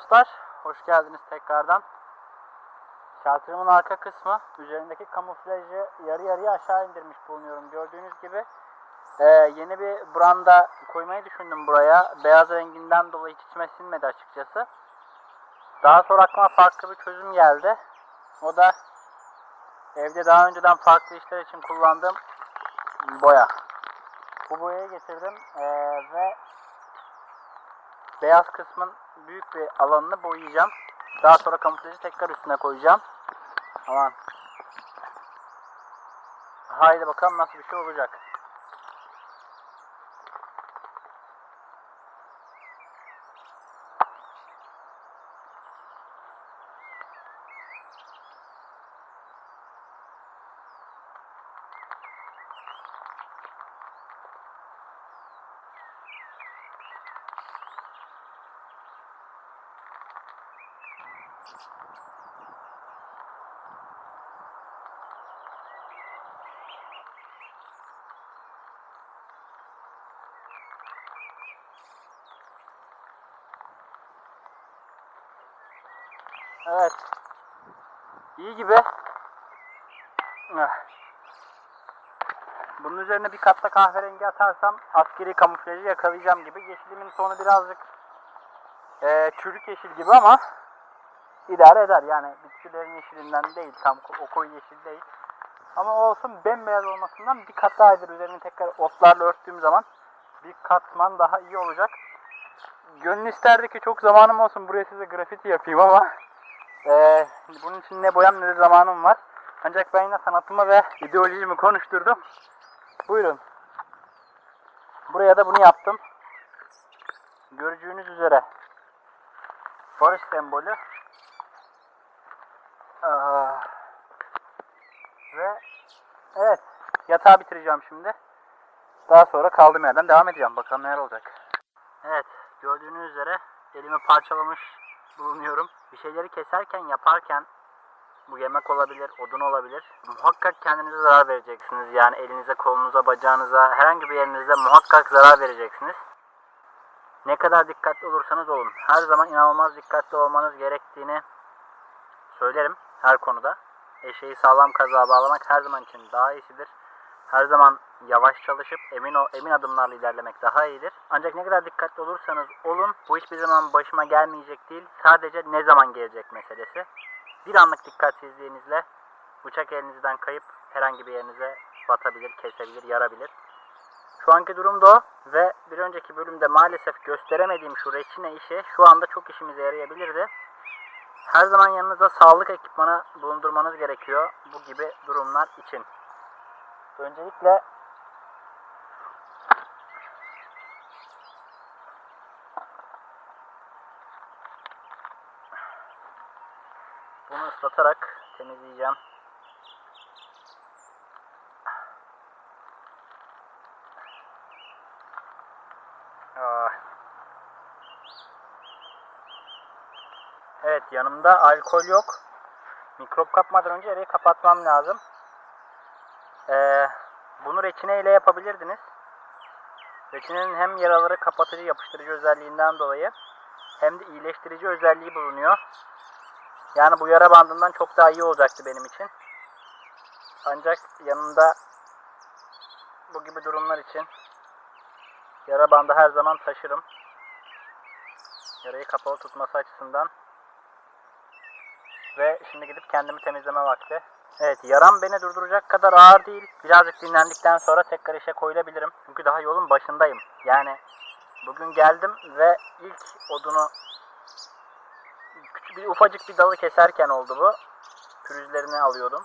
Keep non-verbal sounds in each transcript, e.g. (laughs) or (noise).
Dostlar, hoş geldiniz tekrardan. Şaltırımın arka kısmı üzerindeki kamuflajı yarı yarıya aşağı indirmiş bulunuyorum. Gördüğünüz gibi e, yeni bir branda koymayı düşündüm buraya. Beyaz renginden dolayı hiç içime sinmedi açıkçası. Daha sonra aklıma farklı bir çözüm geldi. O da evde daha önceden farklı işler için kullandığım boya. Bu boyayı getirdim e, ve beyaz kısmın büyük bir alanını boyayacağım. Daha sonra kamuflajı tekrar üstüne koyacağım. Aman. Haydi bakalım nasıl bir şey olacak. Evet. İyi gibi. Bunun üzerine bir katta kahverengi atarsam askeri kamuflajı yakalayacağım gibi. Yeşilimin sonu birazcık eee çürük yeşil gibi ama idare eder. Yani bitkilerin yeşilinden değil. Tam o koyu yeşil değil. Ama olsun bembeyaz olmasından bir kat daha iyidir. Üzerini tekrar otlarla örttüğüm zaman bir katman daha iyi olacak. Gönül isterdi ki çok zamanım olsun buraya size grafiti yapayım ama ee, bunun için ne boyam ne de zamanım var. Ancak ben yine sanatımı ve ideolojimi konuşturdum. Buyurun. Buraya da bunu yaptım. Göreceğiniz üzere barış sembolü. Aa, ve evet yatağı bitireceğim şimdi. Daha sonra kaldığım yerden devam edeceğim. Bakalım neler olacak. Evet gördüğünüz üzere elimi parçalamış bulunuyorum. Bir şeyleri keserken yaparken bu yemek olabilir, odun olabilir. Muhakkak kendinize zarar vereceksiniz. Yani elinize, kolunuza, bacağınıza, herhangi bir yerinize muhakkak zarar vereceksiniz. Ne kadar dikkatli olursanız olun. Her zaman inanılmaz dikkatli olmanız gerektiğini söylerim her konuda. Eşeği sağlam kazığa bağlamak her zaman için daha iyisidir. Her zaman yavaş çalışıp emin o emin adımlarla ilerlemek daha iyidir. Ancak ne kadar dikkatli olursanız olun bu hiçbir zaman başıma gelmeyecek değil. Sadece ne zaman gelecek meselesi. Bir anlık dikkatsizliğinizle bıçak elinizden kayıp herhangi bir yerinize batabilir, kesebilir, yarabilir. Şu anki durum da o ve bir önceki bölümde maalesef gösteremediğim şu reçine işi şu anda çok işimize yarayabilirdi. Her zaman yanınızda sağlık ekipmanı bulundurmanız gerekiyor bu gibi durumlar için. Öncelikle bunu ıslatarak temizleyeceğim. Ah. Evet yanımda alkol yok. Mikrop kapmadan önce yeri kapatmam lazım. Ee, bunu reçine ile yapabilirdiniz. Reçinenin hem yaraları kapatıcı yapıştırıcı özelliğinden dolayı hem de iyileştirici özelliği bulunuyor. Yani bu yara bandından çok daha iyi olacaktı benim için. Ancak yanımda bu gibi durumlar için yara bandı her zaman taşırım. Yarayı kapalı tutması açısından. Ve şimdi gidip kendimi temizleme vakti. Evet yaram beni durduracak kadar ağır değil. Birazcık dinlendikten sonra tekrar işe koyulabilirim. Çünkü daha yolun başındayım. Yani bugün geldim ve ilk odunu küçük bir ufacık bir dalı keserken oldu bu. Pürüzlerini alıyordum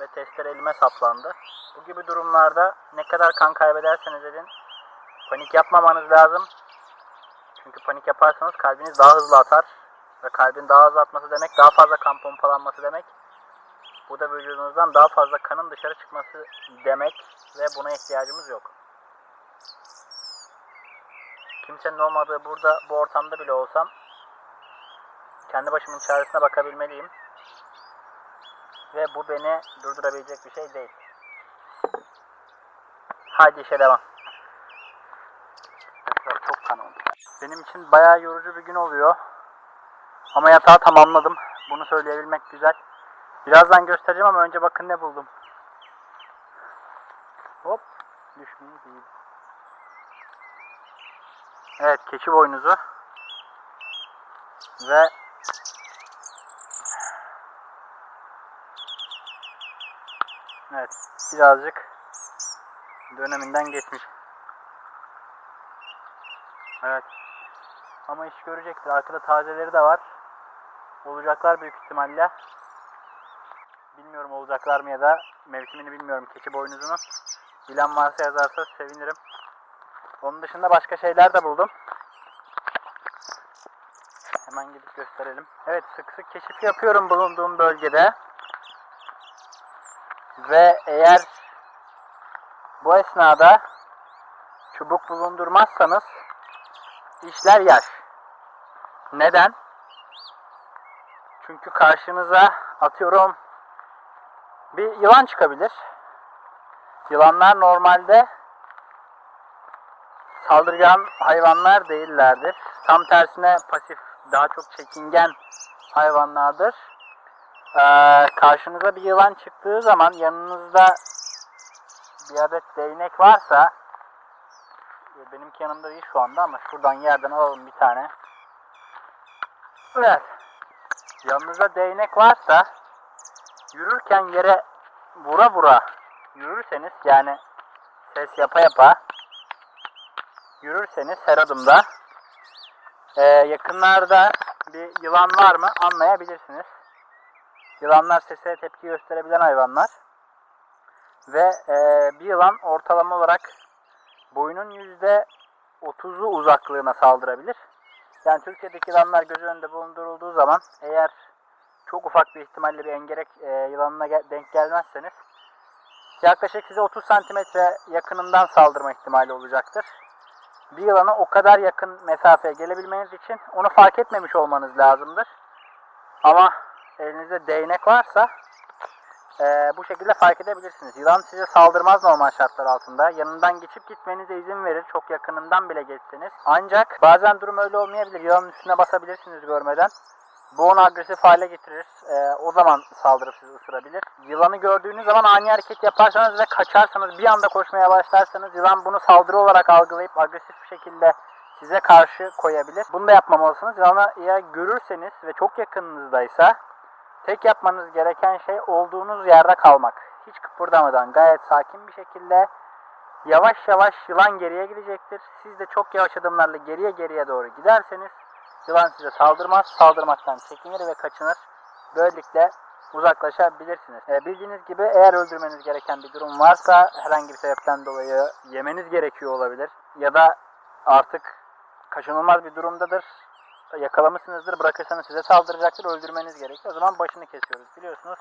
ve testere elime saplandı. Bu gibi durumlarda ne kadar kan kaybederseniz edin panik yapmamanız lazım. Çünkü panik yaparsanız kalbiniz daha hızlı atar ve kalbin daha hızlı atması demek daha fazla kan pompalanması demek. Bu da vücudunuzdan daha fazla kanın dışarı çıkması demek ve buna ihtiyacımız yok. Kimsenin olmadığı burada bu ortamda bile olsam kendi başımın çaresine bakabilmeliyim. Ve bu beni durdurabilecek bir şey değil. Haydi işe devam. Çok kan oldu. Benim için bayağı yorucu bir gün oluyor. Ama yatağı tamamladım. Bunu söyleyebilmek güzel. Birazdan göstereceğim ama önce bakın ne buldum. Hop. Düşmeyi değil. Evet keçi boynuzu. Ve Evet birazcık döneminden geçmiş. Evet. Ama iş görecektir. Arkada tazeleri de var. Olacaklar büyük ihtimalle. Bilmiyorum olacaklar mı ya da mevsimini bilmiyorum keçi boynuzunun. Bilen varsa yazarsa sevinirim. Onun dışında başka şeyler de buldum. Hemen gidip gösterelim. Evet sık sık keşif yapıyorum bulunduğum bölgede. Ve eğer bu esnada çubuk bulundurmazsanız işler yaş. Neden? Çünkü karşınıza atıyorum bir yılan çıkabilir. Yılanlar normalde saldırgan hayvanlar değillerdir. Tam tersine pasif, daha çok çekingen hayvanlardır. Ee, karşınıza bir yılan çıktığı zaman yanınızda bir adet değnek varsa e, benimki yanımda değil şu anda ama şuradan yerden alalım bir tane. Evet. Yanınızda değnek varsa yürürken yere vura vura yürürseniz yani ses yapa yapa yürürseniz her adımda e, yakınlarda bir yılan var mı anlayabilirsiniz. Yılanlar sese tepki gösterebilen hayvanlar. Ve e, bir yılan ortalama olarak boyunun yüzde 30'u uzaklığına saldırabilir. Yani Türkiye'deki yılanlar göz önünde bulundurulduğu zaman eğer çok ufak bir ihtimalle bir engerek e, yılanına gel- denk gelmezseniz yaklaşık size 30 santimetre yakınından saldırma ihtimali olacaktır. Bir yılana o kadar yakın mesafeye gelebilmeniz için onu fark etmemiş olmanız lazımdır. Ama elinizde değnek varsa eee, bu şekilde fark edebilirsiniz. Yılan size saldırmaz normal şartlar altında. Yanından geçip gitmenize izin verir. Çok yakınından bile geçseniz. Ancak bazen durum öyle olmayabilir. Yılanın üstüne basabilirsiniz görmeden. Bu onu agresif hale getirir. Eee, o zaman saldırıp sizi ısırabilir. Yılanı gördüğünüz zaman ani hareket yaparsanız ve kaçarsanız bir anda koşmaya başlarsanız yılan bunu saldırı olarak algılayıp agresif bir şekilde size karşı koyabilir. Bunu da yapmamalısınız. Yılanı eğer görürseniz ve çok yakınınızdaysa tek yapmanız gereken şey olduğunuz yerde kalmak. Hiç kıpırdamadan gayet sakin bir şekilde yavaş yavaş yılan geriye gidecektir. Siz de çok yavaş adımlarla geriye geriye doğru giderseniz yılan size saldırmaz. Saldırmaktan çekinir ve kaçınır. Böylelikle uzaklaşabilirsiniz. E, bildiğiniz gibi eğer öldürmeniz gereken bir durum varsa herhangi bir sebepten dolayı yemeniz gerekiyor olabilir. Ya da artık kaçınılmaz bir durumdadır. Yakalamışsınızdır, bırakırsanız size saldıracaktır, öldürmeniz gerekiyor. O zaman başını kesiyoruz. Biliyorsunuz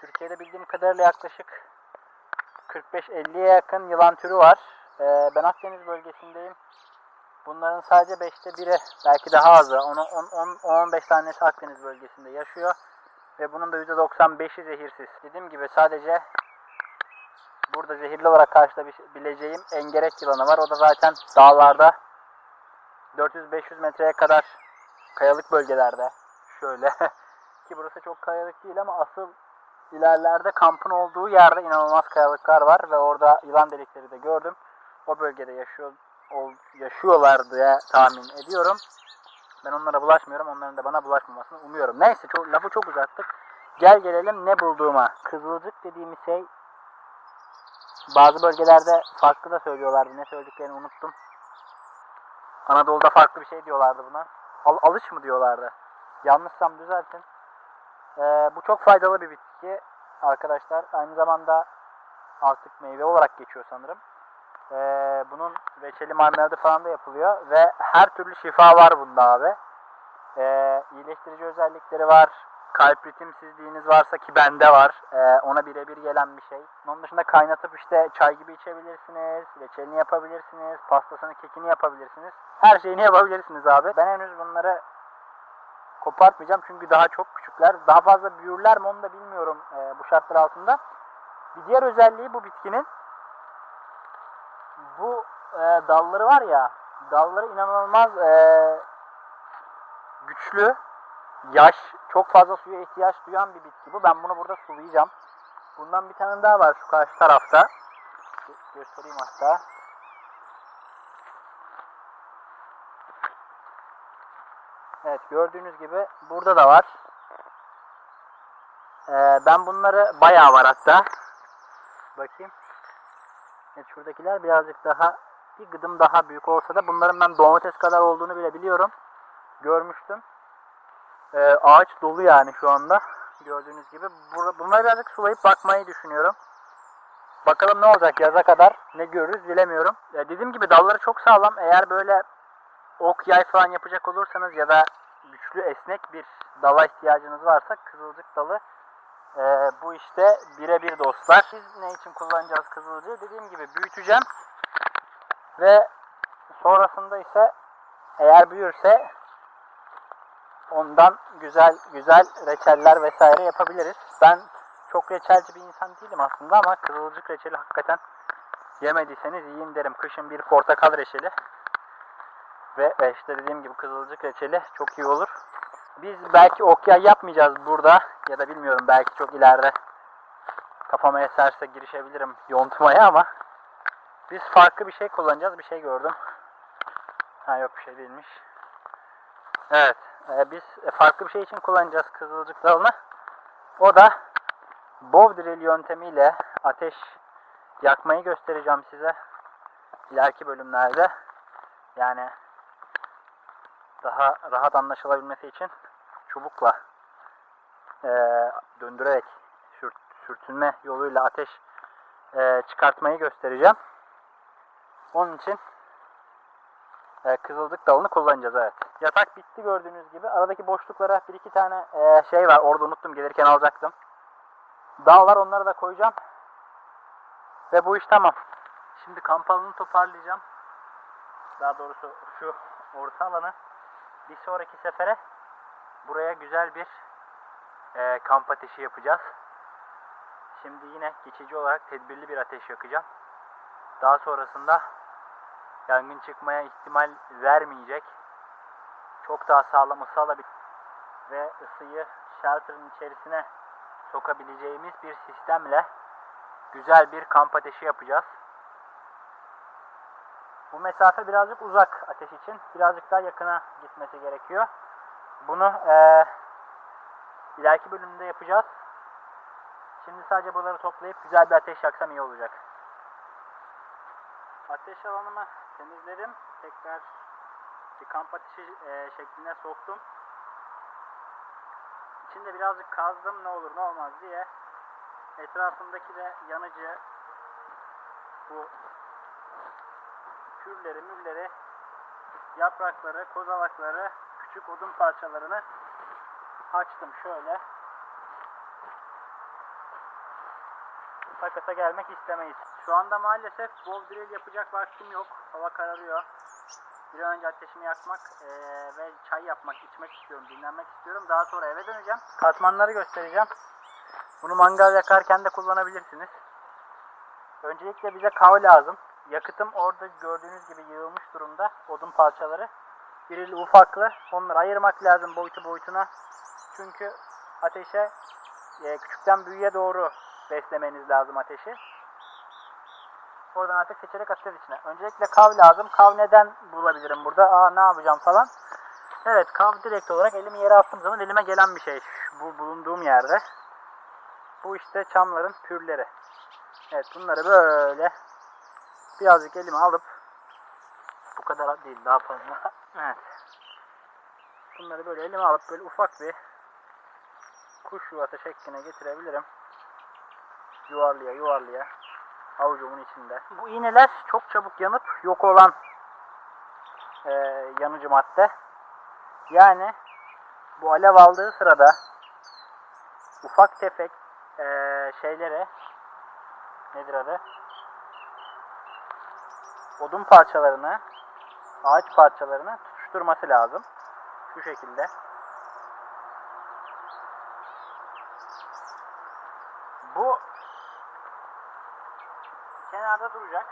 Türkiye'de bildiğim kadarıyla yaklaşık 45-50'ye yakın yılan türü var. Ee, ben Akdeniz bölgesindeyim. Bunların sadece 5'te biri, belki daha azı, 10-15 tanesi Akdeniz bölgesinde yaşıyor. Ve bunun da %95'i zehirsiz. Dediğim gibi sadece burada zehirli olarak karşılayabileceğim engerek yılanı var. O da zaten dağlarda 400-500 metreye kadar kayalık bölgelerde. Şöyle (laughs) ki burası çok kayalık değil ama asıl ilerlerde kampın olduğu yerde inanılmaz kayalıklar var ve orada yılan delikleri de gördüm. O bölgede yaşıyor yaşıyorlar diye tahmin ediyorum. Ben onlara bulaşmıyorum. Onların da bana bulaşmamasını umuyorum. Neyse çok, lafı çok uzattık. Gel gelelim ne bulduğuma. Kızılcık dediğimiz şey bazı bölgelerde farklı da söylüyorlardı. Ne söylediklerini unuttum. Anadolu'da farklı bir şey diyorlardı buna. Al, alış mı diyorlardı. Yanlışsam düzeltin. Ee, bu çok faydalı bir bitki arkadaşlar. Aynı zamanda artık meyve olarak geçiyor sanırım. Ee, bunun reçeli marmeladı falan da yapılıyor ve her türlü şifa var bunda abi. Ee, iyileştirici özellikleri var. Kalp ritimsizliğiniz varsa ki bende var. Ee, ona birebir gelen bir şey. Onun dışında kaynatıp işte çay gibi içebilirsiniz. Reçelini yapabilirsiniz. Pastasını, kekini yapabilirsiniz. Her şeyini yapabilirsiniz abi. Ben henüz bunları kopartmayacağım çünkü daha çok küçükler. Daha fazla büyürler mi onu da bilmiyorum e, bu şartlar altında. Bir diğer özelliği bu bitkinin bu e, dalları var ya dalları inanılmaz e, güçlü yaş, çok fazla suya ihtiyaç duyan bir bitki bu. Ben bunu burada sulayacağım. Bundan bir tane daha var şu karşı tarafta. Gö- Göstereyim hatta. Evet gördüğünüz gibi burada da var. Ee, ben bunları bayağı var hatta. Bakayım. Evet şuradakiler birazcık daha bir gıdım daha büyük olsa da bunların ben domates kadar olduğunu bile biliyorum. Görmüştüm. Ee, ağaç dolu yani şu anda. Gördüğünüz gibi. Bunları birazcık sulayıp bakmayı düşünüyorum. Bakalım ne olacak yaza kadar ne görürüz bilemiyorum. Ya dediğim gibi dalları çok sağlam. Eğer böyle ok yay falan yapacak olursanız ya da güçlü esnek bir dala ihtiyacınız varsa kızılcık dalı e, bu işte birebir dostlar. Biz ne için kullanacağız kızılcığı? Dediğim gibi büyüteceğim ve sonrasında ise eğer büyürse ondan güzel güzel reçeller vesaire yapabiliriz. Ben çok reçelci bir insan değilim aslında ama kızılcık reçeli hakikaten yemediyseniz yiyin derim. Kışın bir portakal reçeli ve işte dediğim gibi kızılcık reçeli çok iyi olur. Biz belki okyay yapmayacağız burada ya da bilmiyorum belki çok ileride kafama eserse girişebilirim yontmaya ama biz farklı bir şey kullanacağız. Bir şey gördüm. Ha yok bir şey değilmiş. Evet. e, biz farklı bir şey için kullanacağız kızılcık dalını. O da bow drill yöntemiyle ateş yakmayı göstereceğim size. ileriki bölümlerde. Yani daha rahat anlaşılabilmesi için çubukla e, döndürerek sürt- sürtünme yoluyla ateş e, çıkartmayı göstereceğim. Onun için e, kızılcık dalını kullanacağız evet. Yatak bitti gördüğünüz gibi. Aradaki boşluklara bir iki tane e, şey var. Orada unuttum gelirken alacaktım. Dal var onları da koyacağım. Ve bu iş tamam. Şimdi kamp alanını toparlayacağım. Daha doğrusu şu orta alanı bir sonraki sefere buraya güzel bir e, kamp ateşi yapacağız. Şimdi yine geçici olarak tedbirli bir ateş yakacağım. Daha sonrasında yangın çıkmaya ihtimal vermeyecek. Çok daha sağlam ısı alabil ve ısıyı shelter'ın içerisine sokabileceğimiz bir sistemle güzel bir kamp ateşi yapacağız. Bu mesafe birazcık uzak ateş için. Birazcık daha yakına gitmesi gerekiyor. Bunu eee ileriki bölümde yapacağız. Şimdi sadece buraları toplayıp güzel bir ateş yaksam iyi olacak. Ateş alanımı temizledim. Tekrar bir kamp ateşi eee, şekline soktum. İçinde birazcık kazdım ne olur ne olmaz diye. Etrafındaki de yanıcı bu kürleri, mülleri, yaprakları, kozalakları, küçük odun parçalarını açtım şöyle. Takata gelmek istemeyiz. Şu anda maalesef bol drill yapacak vaktim yok. Hava kararıyor. Bir önce ateşimi yakmak eee, ve çay yapmak, içmek istiyorum, dinlenmek istiyorum. Daha sonra eve döneceğim. Katmanları göstereceğim. Bunu mangal yakarken de kullanabilirsiniz. Öncelikle bize kav lazım. Yakıtım orada gördüğünüz gibi yığılmış durumda. Odun parçaları. Birili ufaklı. Onları ayırmak lazım boyutu boyutuna. Çünkü ateşe e, küçükten büyüğe doğru beslemeniz lazım ateşi. Oradan artık seçerek atacağız içine. Öncelikle kav lazım. Kav neden bulabilirim burada? Aa ne yapacağım falan. Evet kav direkt olarak elimi yere attığım zaman elime gelen bir şey. Bu bulunduğum yerde. Bu işte çamların pürleri. Evet bunları böyle birazcık elime alıp bu kadar değil daha fazla. Evet. Bunları böyle elime alıp böyle ufak bir kuş yuvası şekline getirebilirim. Yuvarlıya yuvarlıya avucumun içinde. Bu iğneler çok çabuk yanıp yok olan e, yanıcı madde. Yani bu alev aldığı sırada ufak tefek e, şeylere nedir adı? Odun parçalarını, ağaç parçalarını tutuşturması lazım. Şu şekilde. Bu kenarda duracak.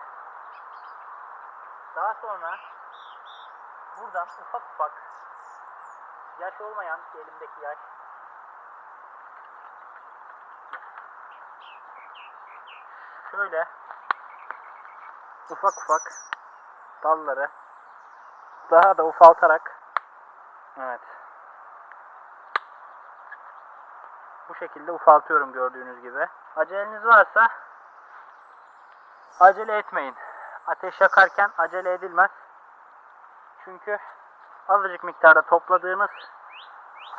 Daha sonra buradan ufak ufak Yaş olmayan elimdeki yaş. Şöyle ufak ufak dalları daha da ufaltarak evet bu şekilde ufaltıyorum gördüğünüz gibi. Aceleniz varsa acele etmeyin. Ateş yakarken acele edilmez. Çünkü azıcık miktarda topladığınız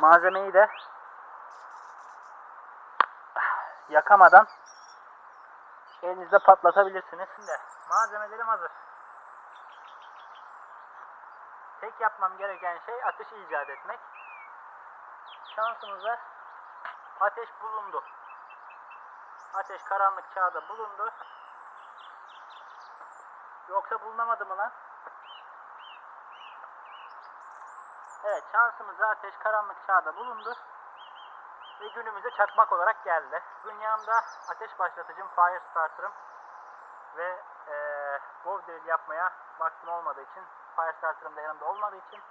malzemeyi de yakamadan elinizde patlatabilirsiniz. Şimdi malzemelerim hazır. Tek yapmam gereken şey ateşi icat etmek. Şansımıza ateş bulundu. Ateş karanlık çağda bulundu. Yoksa bulunamadı mı lan? Evet şansımıza ateş karanlık çağda bulundu. Ve günümüze çakmak olarak geldi. Bugün yanımda ateş başlatıcım Fire Starter'ım. Ve eee bow drill yapmaya vaktim olmadığı için Fire Starter'ım da yanımda olmadığı için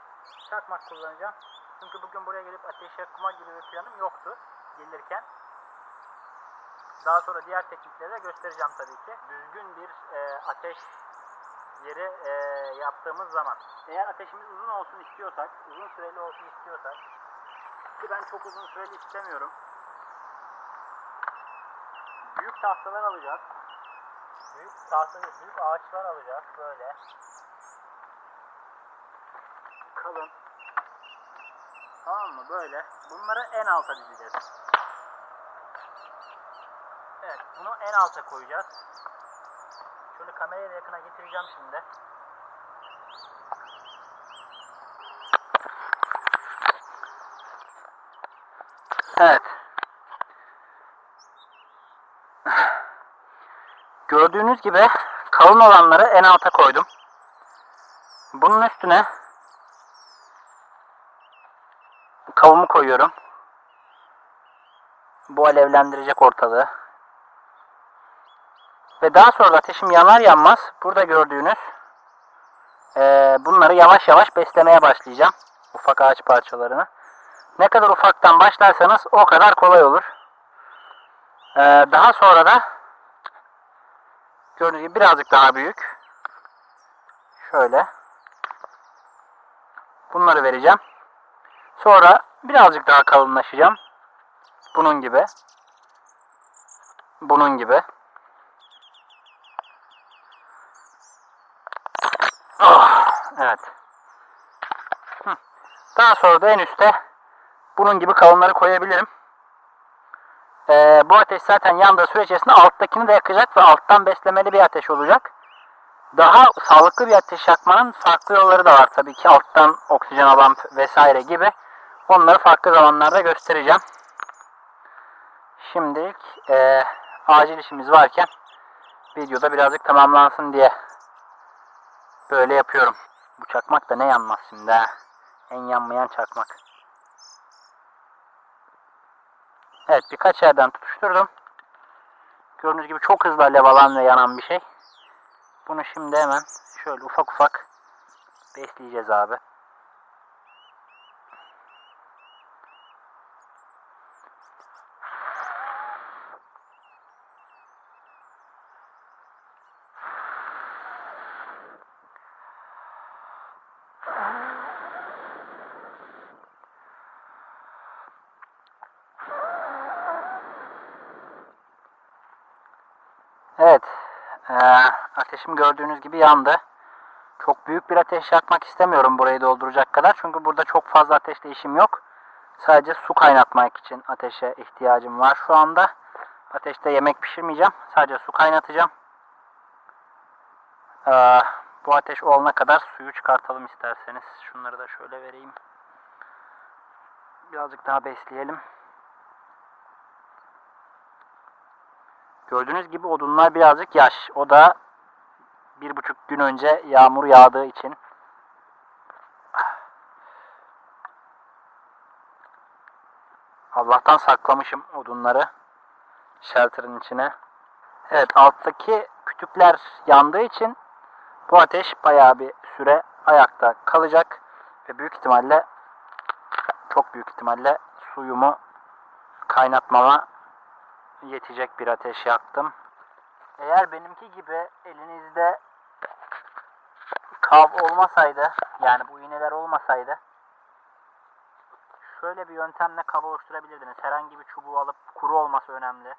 çakmak kullanacağım. Çünkü bugün buraya gelip ateş yakma gibi bir planım yoktu gelirken. Daha sonra diğer teknikleri de göstereceğim tabii ki. Düzgün bir eee, ateş yeri eee, yaptığımız zaman. Eğer ateşimiz uzun olsun istiyorsak, uzun süreli olsun istiyorsak ki ben çok uzun süreli istemiyorum. Büyük tahtalar alacağız. Büyük tahta, büyük ağaçlar alacağız böyle. Kalın. Tamam mı? Böyle. Bunları en alta dizeceğiz. Evet, bunu en alta koyacağız. Şöyle kamerayı yakına getireceğim şimdi. Evet. Gördüğünüz gibi kalın olanları en alta koydum. Bunun üstüne kavumu koyuyorum. Bu alevlendirecek ortalığı. Ve daha sonra ateşim yanar yanmaz burada gördüğünüz eee, bunları yavaş yavaş beslemeye başlayacağım. Ufak ağaç parçalarını. Ne kadar ufaktan başlarsanız o kadar kolay olur. Eee, daha sonra da gördüğünüz gibi birazcık daha büyük. Şöyle. Bunları vereceğim. Sonra birazcık daha kalınlaşacağım. Bunun gibi. Bunun gibi. Oh, evet. Daha sonra da en üste bunun gibi kalınları koyabilirim. Ee, bu ateş zaten yandığı süre içerisinde alttakini de yakacak ve alttan beslemeli bir ateş olacak. Daha sağlıklı bir ateş yakmanın farklı yolları da var tabii ki. Alttan oksijen alan vesaire gibi. Onları farklı zamanlarda göstereceğim. Şimdilik ee, acil işimiz varken videoda birazcık tamamlansın diye böyle yapıyorum. Bu çakmak da ne yanmaz şimdi ha. En yanmayan çakmak. Evet birkaç yerden tutuşturdum. Gördüğünüz gibi çok hızlı alev ve yanan bir şey. Bunu şimdi hemen şöyle ufak ufak besleyeceğiz abi. Evet. eee, ateşim gördüğünüz gibi yandı. Çok büyük bir ateş yakmak istemiyorum burayı dolduracak kadar. Çünkü burada çok fazla ateşle işim yok. Sadece su kaynatmak için ateşe ihtiyacım var şu anda. Ateşte yemek pişirmeyeceğim. Sadece su kaynatacağım. Eee, bu ateş olana kadar suyu çıkartalım isterseniz. Şunları da şöyle vereyim. Birazcık daha besleyelim. Gördüğünüz gibi odunlar birazcık yaş. O da bir buçuk gün önce yağmur yağdığı için. Allah'tan saklamışım odunları shelter'ın içine. Evet alttaki kütükler yandığı için bu ateş bayağı bir süre ayakta kalacak ve büyük ihtimalle çok büyük ihtimalle suyumu kaynatmama yetecek bir ateş yaktım. Eğer benimki gibi elinizde kav olmasaydı yani bu iğneler olmasaydı şöyle bir yöntemle kav oluşturabilirdiniz. Herhangi bir çubuğu alıp kuru olması önemli.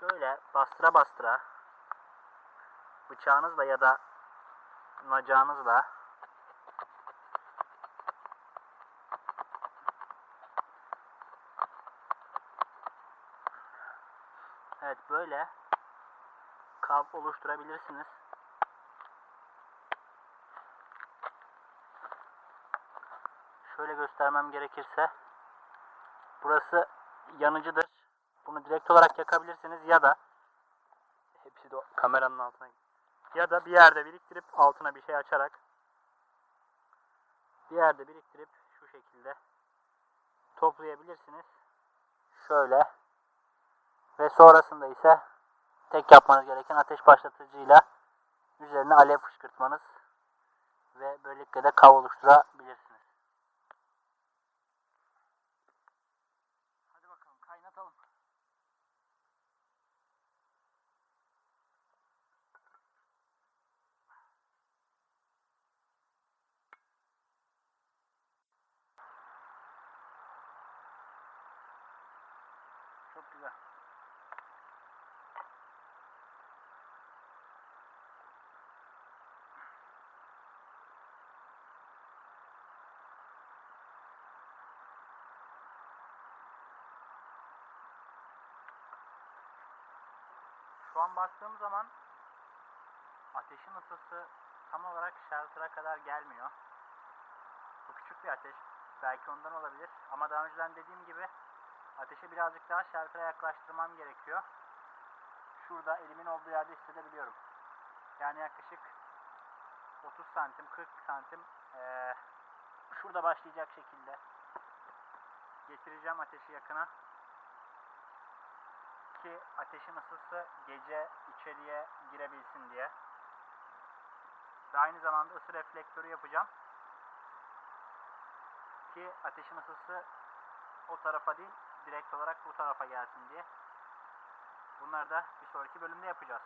Şöyle bastıra bastıra bıçağınızla ya da nacağınızla Evet böyle kav oluşturabilirsiniz. Şöyle göstermem gerekirse burası yanıcıdır. Bunu direkt olarak yakabilirsiniz ya da hepsi de kameranın altına ya da bir yerde biriktirip altına bir şey açarak bir yerde biriktirip şu şekilde toplayabilirsiniz. Şöyle ve sonrasında ise tek yapmanız gereken ateş başlatıcıyla üzerine alev fışkırtmanız ve böylelikle de kav oluşturabilirsiniz. Hadi bakalım kaynatalım. Çok güzel. Şu an baktığım zaman ateşin ısısı tam olarak shelter'a kadar gelmiyor. Bu küçük bir ateş. Belki ondan olabilir. Ama daha önceden dediğim gibi ateşi birazcık daha shelter'a yaklaştırmam gerekiyor. Şurada elimin olduğu yerde hissedebiliyorum. Yani yaklaşık 30 santim, 40 santim eee, şurada başlayacak şekilde getireceğim ateşi yakına ki ateşin ısısı gece içeriye girebilsin diye. Ve aynı zamanda ısı reflektörü yapacağım. Ki ateşin ısısı o tarafa değil, direkt olarak bu tarafa gelsin diye. Bunları da bir sonraki bölümde yapacağız.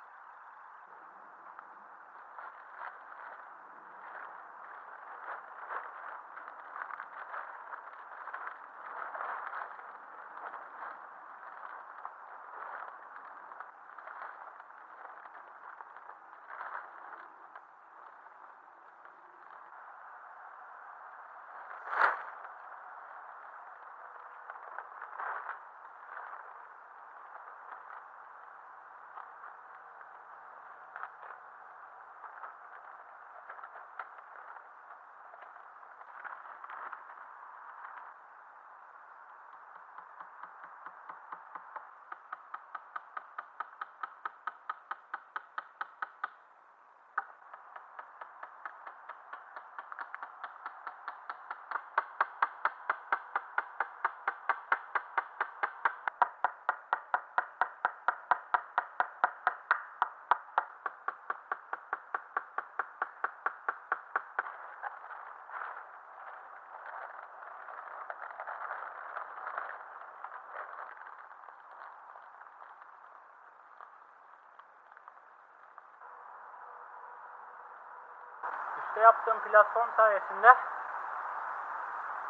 Üste yaptığım platform sayesinde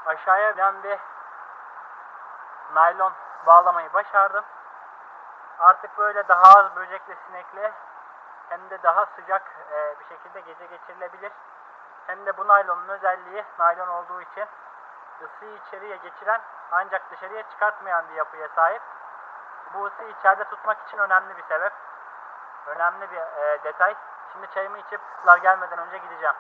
aşağıya giden bir naylon bağlamayı başardım. Artık böyle daha az böcekle sinekle hem de daha sıcak e, bir şekilde gece geçirilebilir. Hem de bu naylonun özelliği naylon olduğu için ısıyı içeriye geçiren ancak dışarıya çıkartmayan bir yapıya sahip. Bu ısıyı içeride tutmak için önemli bir sebep. Önemli bir e, detay. Şimdi çayımı içip ısılar gelmeden önce gideceğim.